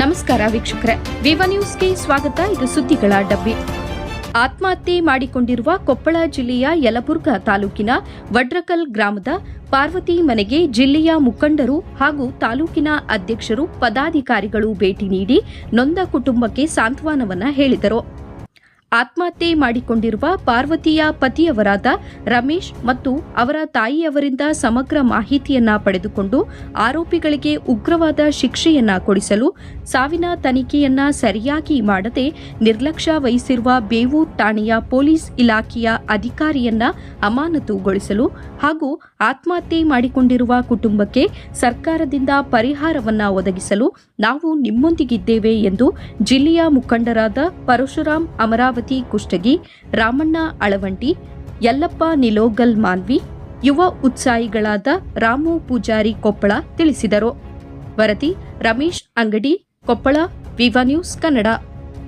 ನಮಸ್ಕಾರ ವೀಕ್ಷಕರೇ. ವಿವ ನ್ಯೂಸ್ಗೆ ಸ್ವಾಗತ. ಇದು ಸುದ್ದಿಗಳ ಡಬ್ಬಿ. ಆತ್ಮಹತ್ಯೆ ಮಾಡಿಕೊಂಡಿರುವ ಕೊಪ್ಪಳ ಜಿಲ್ಲೆಯ ಯಲಬುರ್ಗಾ ತಾಲೂಕಿನ ವಡ್ರಕಲ್ ಗ್ರಾಮದ ಪಾರ್ವತಿ ಮನೆಗೆ ಜಿಲ್ಲೆಯ ಮುಖಂಡರು ಹಾಗೂ ತಾಲೂಕಿನ ಅಧ್ಯಕ್ಷರು ಪದಾಧಿಕಾರಿಗಳು ಭೇಟಿ ನೀಡಿ ನೊಂದ ಕುಟುಂಬಕ್ಕೆ ಸಾಂತ್ವನವನ್ನ ಹೇಳಿದರು. ಆತ್ಮಹತ್ಯೆ ಮಾಡಿಕೊಂಡಿರುವ ಪಾರ್ವತಿಯ ಪತಿಯವರಾದ ರಮೇಶ್ ಮತ್ತು ಅವರ ತಾಯಿಯವರಿಂದ ಸಮಗ್ರ ಮಾಹಿತಿಯನ್ನ ಪಡೆದುಕೊಂಡು ಆರೋಪಿಗಳಿಗೆ ಉಗ್ರವಾದ ಶಿಕ್ಷೆಯನ್ನ ಕೊಡಿಸಲು ಸಾವಿನ ತನಿಖೆಯನ್ನ ಸರಿಯಾಗಿ ಮಾಡದೆ ನಿರ್ಲಕ್ಷ್ಯ ವಹಿಸಿರುವ ಬೇವು ಠಾಣೆಯ ಪೊಲೀಸ್ ಇಲಾಖೆಯ ಅಧಿಕಾರಿಯನ್ನ ಅಮಾನತುಗೊಳಿಸಲು ಹಾಗೂ ಆತ್ಮಹತ್ಯೆ ಮಾಡಿಕೊಂಡಿರುವ ಕುಟುಂಬಕ್ಕೆ ಸರ್ಕಾರದಿಂದ ಪರಿಹಾರವನ್ನ ಒದಗಿಸಲು ನಾವು ನಿಮ್ಮೊಂದಿಗಿದ್ದೇವೆ ಎಂದು ಜಿಲ್ಲೆಯ ಮುಖಂಡರಾದ ಪರಶುರಾಮ್ ಅಮರಾವತಿ ಕುಷ್ಟಗಿ, ರಾಮಣ್ಣ ಅಳವಂಟಿ, ಯಲ್ಲಪ್ಪ ನಿಲೋಗಲ್ ಮಾನ್ವಿ, ಯುವ ಉತ್ಸಾಹಿಗಳಾದ ರಾಮು ಪೂಜಾರಿ ಕೊಪ್ಪಳ ತಿಳಿಸಿದರು. ವರದಿ ರಮೇಶ್ ಅಂಗಡಿ, ಕೊಪ್ಪಳ, ವಿವ ನ್ಯೂಸ್ ಕನ್ನಡ.